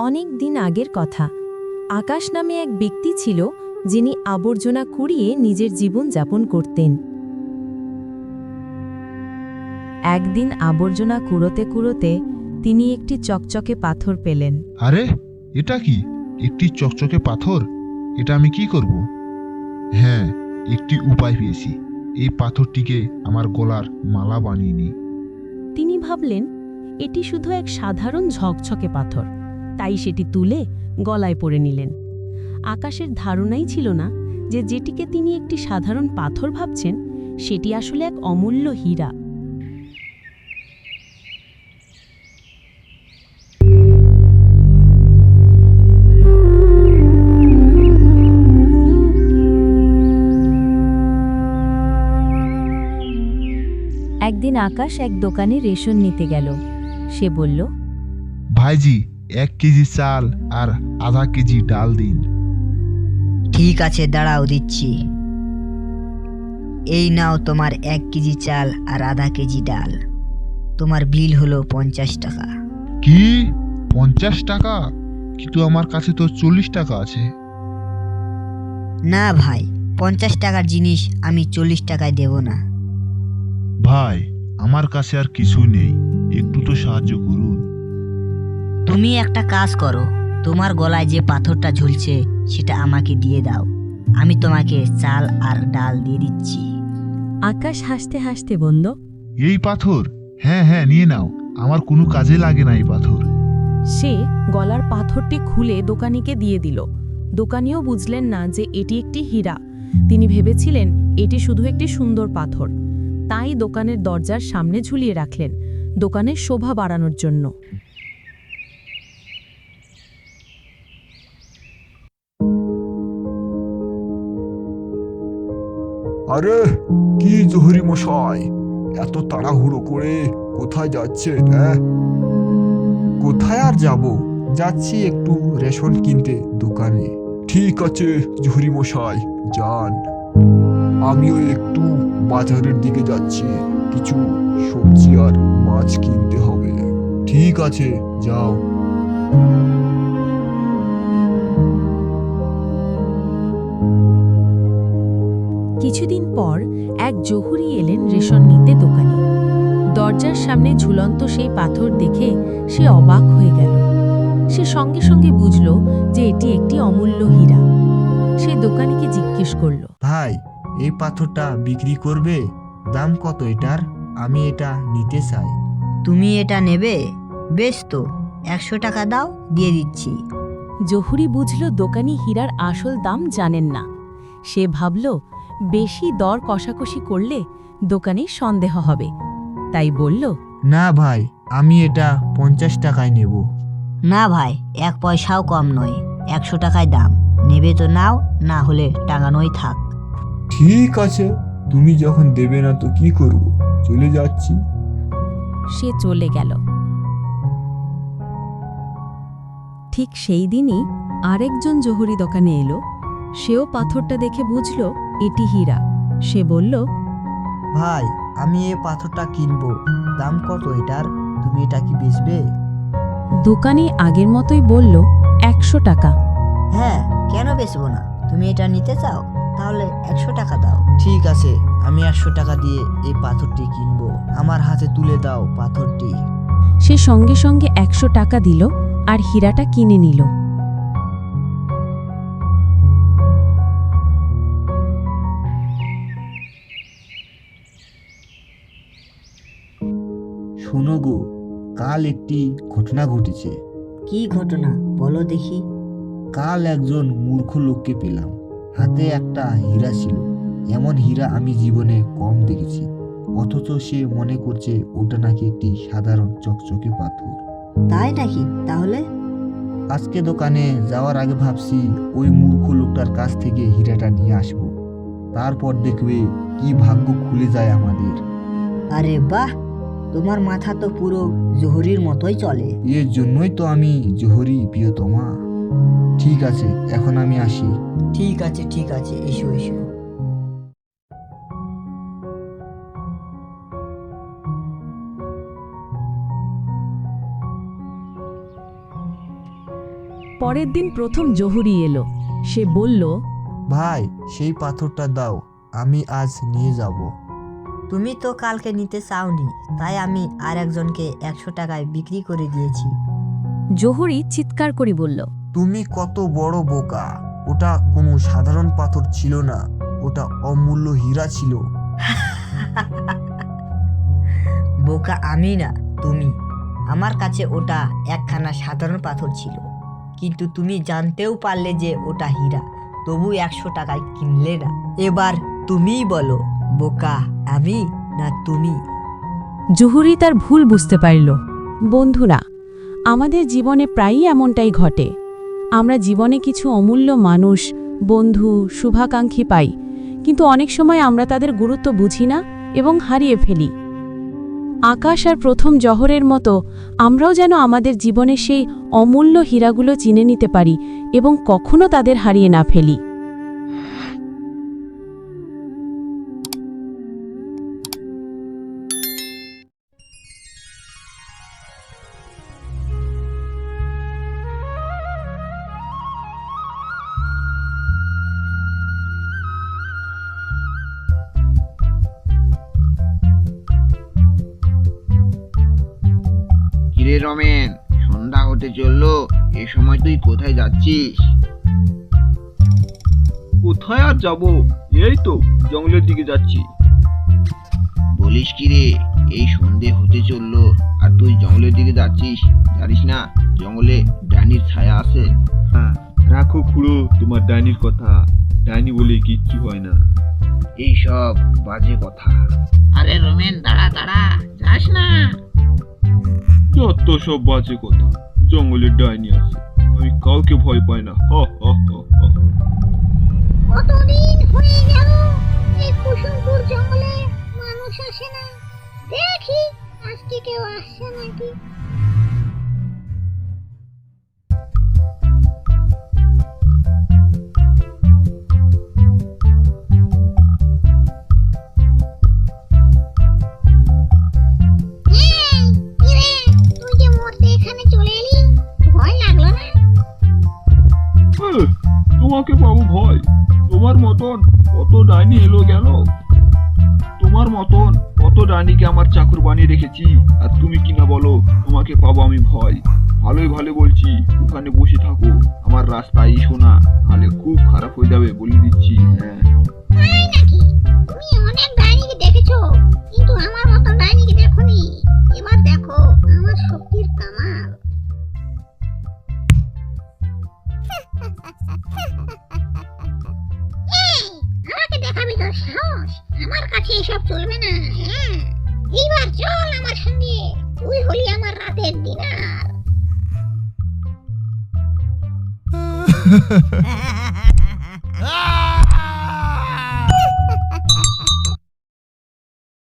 অনেক দিন আগের কথা। আকাশ নামে এক ব্যক্তি ছিল যিনি আবর্জনা কুড়িয়ে নিজের জীবন যাপন করতেন। একদিন আবর্জনা কুড়োতে কুড়োতে তিনি একটি চকচকে পাথর পেলেন। আরে এটা কি? একটি চকচকে পাথর? এটা আমি কি করব? হ্যাঁ একটি উপায় পেয়েছি। এই পাথরটিকে আমার গলার মালা বানিয়ে নিই। তিনি ভাবলেন এটি শুধু এক সাধারণ ঝকঝকে পাথর। তাই সেটি তুলে গলায় পরে নিলেন। আকাশের ধারণাই ছিল না যে যেটিকে তিনি একটি সাধারণ পাথর ভাবছেন, সেটি আসলে এক অমূল্য হীরা। একদিন আকাশ এক দোকানে রেশন নিতে গেল। সে বলল, ভাইজি এক কেজি চাল আর আধা কেজি ডাল দিন। ঠিক আছে দাঁড়াও দিচ্ছি। এই নাও তোমার এক কেজি চাল আর আধা কেজি ডাল। তোমার বিল হলো পঞ্চাশ টাকা। কি? পঞ্চাশ টাকা? কিন্তু আমার কাছে তো চল্লিশ টাকা আছে। না ভাই পঞ্চাশ টাকার জিনিস আমি চল্লিশ টাকায় দেব না। ভাই আমার কাছে আর কিছু নেই। একটু তো সাহায্য করুন। তুমি একটা কাজ করো তোমার গলায় যে পাথরটা ঝুলছে সেটা আমাকে দিয়ে দাও। আমি তোমাকে চাল আর ডাল দিয়ে দিচ্ছি। আকাশ হাসতে হাসতে বলল এই পাথর হ্যাঁ হ্যাঁ নিয়ে নাও। আমার কোনো কাজে লাগে না এই পাথর। সে গলার পাথরটি খুলে দোকানিকে দিয়ে দিল। দোকানিও বুঝলেন না যে এটি একটি হীরা। তিনি ভেবেছিলেন এটি শুধু একটি সুন্দর পাথর। তাই দোকানের দরজার সামনে ঝুলিয়ে রাখলেন দোকানের শোভা বাড়ানোর জন্য। আরে, কি জহুরি মশাই? এত তাড়াহুড়ো করে কোথায় যাচ্ছে হ্যাঁ? কোথায় আর যাব? যাচ্ছি একটু রেশন কিনতে দোকানে। ঠিক আছে, জহুরি মশাই, যান। আমিও একটু বাজারের দিকে যাচ্ছি। কিছু সবজি আর মাছ কিনতে হবে। ঠিক আছে, যাও। পর এক জহুরি এলেন রেশন নিতে দোকানে। দরজার সামনে ঝুলন্ত সেই পাথর দেখে সে অবাক হয়ে গেল। সে সঙ্গে সঙ্গে বুঝল যে এটি একটি অমূল্য হীরা। সে দোকানিকে জিজ্ঞেস করল ভাই এই পাথরটা বিক্রি করবে? দাম কত এটার? আমি এটা নিতে চাই। তুমি এটা নেবে? বেশ তো একশো টাকা দাও দিয়ে দিচ্ছি। জহুরি বুঝল দোকানি হীরার আসল দাম জানেন না। সে ভাবল বেশি দর কষাকষি করলে দোকানে সন্দেহ হবে। তাই বলল না ভাই আমি এটা পঞ্চাশ টাকায় নেব। না ভাই এক পয়সাও কম নয় একশো টাকায় দাম। নেবে তো নাও না হলে টাঙানোই থাক। ঠিক আছে তুমি যখন দেবে না তো কি করব? চলে যাচ্ছি। সে চলে গেল। ঠিক সেই দিনই আরেকজন জহুরি দোকানে এলো। সেও পাথরটা দেখে বুঝল এটি হীরা। সে বলল ভাই আমি এই পাথরটা কিনবো। দাম কত এটার? তুমি এটা কি বেচবে? দোকানি আগের মতোই বলল একশো টাকা। হ্যাঁ কেন বেচবো না? তুমি এটা নিতে চাও? তাহলে একশো টাকা দাও। ঠিক আছে আমি একশো টাকা দিয়ে এই পাথরটি কিনবো। আমার হাতে তুলে দাও পাথরটি। সে সঙ্গে সঙ্গে একশো টাকা দিল আর হীরাটা কিনে নিল। শোনো গো কাল একটি ঘটনা ঘটেছে। কি ঘটনা? বলো দেখি। কাল একজন মূর্খ লোককে পেলাম। হাতে একটা হীরা ছিল। এমন হীরা আমি জীবনে কম দেখেছি। অথচ সে মনে করছে ওটা নাকি একটি সাধারণ চকচকে পাথর। তাই নাকি? তাহলে? আজকে দোকানে যাওয়ার আগে ভাবছি ওই মূর্খ লোকটার কাছ থেকে হীরাটা নিয়ে আসব। তারপর দেখবে কি ভাগ্য খুলে যায় আমাদের। আরে বাহ! তোমার মাথা তো পুরো জহুরির মতোই চলে। এর জন্যই তো আমি জোহরি প্রিয়তমা। ঠিক আছে এখন আমি আসি। ঠিক আছে ঠিক আছে এসো এসো। পরের দিন প্রথম জহুরি এলো। সে বলল ভাই সেই পাথরটা দাও আমি আজ নিয়ে যাব। তুমি তো কালকে নিতে চাওনি তাই আমি আর একজনকে একশো টাকায় বিক্রি করে দিয়েছি। জহুরি চিৎকার করে বলল তুমি কত বড় বোকা। ওটা কোনো সাধারণ পাথর ছিল না ওটা অমূল্য হীরা ছিল। বোকা আমি না তুমি। আমার কাছে ওটা একখানা সাধারণ পাথর ছিল। কিন্তু তুমি জানতেও পারলে যে ওটা হীরা তবু একশো টাকায় কিনলে না। এবার তুমিই বলো। বোকা, আমি না তুমি? জহুরি তার ভুল বুঝতে পারল। বন্ধুরা, আমাদের জীবনে প্রায়ই এমনটাই ঘটে। আমরা জীবনে কিছু অমূল্য মানুষ, বন্ধু, শুভাকাঙ্ক্ষী পাই, কিন্তু অনেক সময় আমরা তাদের গুরুত্ব বুঝি না এবং হারিয়ে ফেলি। আকাশ আর প্রথম জহরের মতো আমরাও যেন আমাদের জীবনে সেই অমূল্য হীরাগুলো চিনে নিতে পারি এবং কখনো তাদের হারিয়ে না ফেলি। রমেন সন্ধ্যা হতে চলল। এ সময় তুই কোথায় যাচ্ছিস? কোথায় আর যাব? এই তো জঙ্গলের দিকে যাচ্ছি। বলিস কি রে এই সন্ধে হতে চলল আর তুই জঙ্গলের দিকে যাচ্ছিস? জানিস না জঙ্গলে ডানির ছায়া আছে। হ্যাঁ রাখো খুড়ো তোমার ডাইনির কথা। ডাইনি বলে কিচ্ছু হয় না। এই সব বাজে কথা। আরে রমেন দাঁড়া দাঁড়া যাস না। যত সব বাজে কথা? জঙ্গলের ডাইনি আছে। আমি কাউকে ভয় পাই না। হ হ হ হ। কতদিন হয়ে গেল এই কুসুমপুর জঙ্গলে মানুষ আসে না? দেখি, আজকে কেউ আসছে নাকি? তোমাকে পাবো ভয়। তোমার মতন কত ডাইনি এলো গেল তোমার মতন কত ডাইনিকে আমার চাকর বানিয়ে রেখেছি, আর তুমি কিনা বলো, তোমাকে পাবো আমি ভয়। ভালোই ভালো বলছি, ওখানে বসে থাকো, আমার রাস্তায় শোনা তাহলে খুব খারাপ হয়ে যাবে বলে দিচ্ছি হ্যাঁ। Mm. ¡La pzulmena! ¡Viva yo, la marchandía! ¡Uy, Julián, me hará.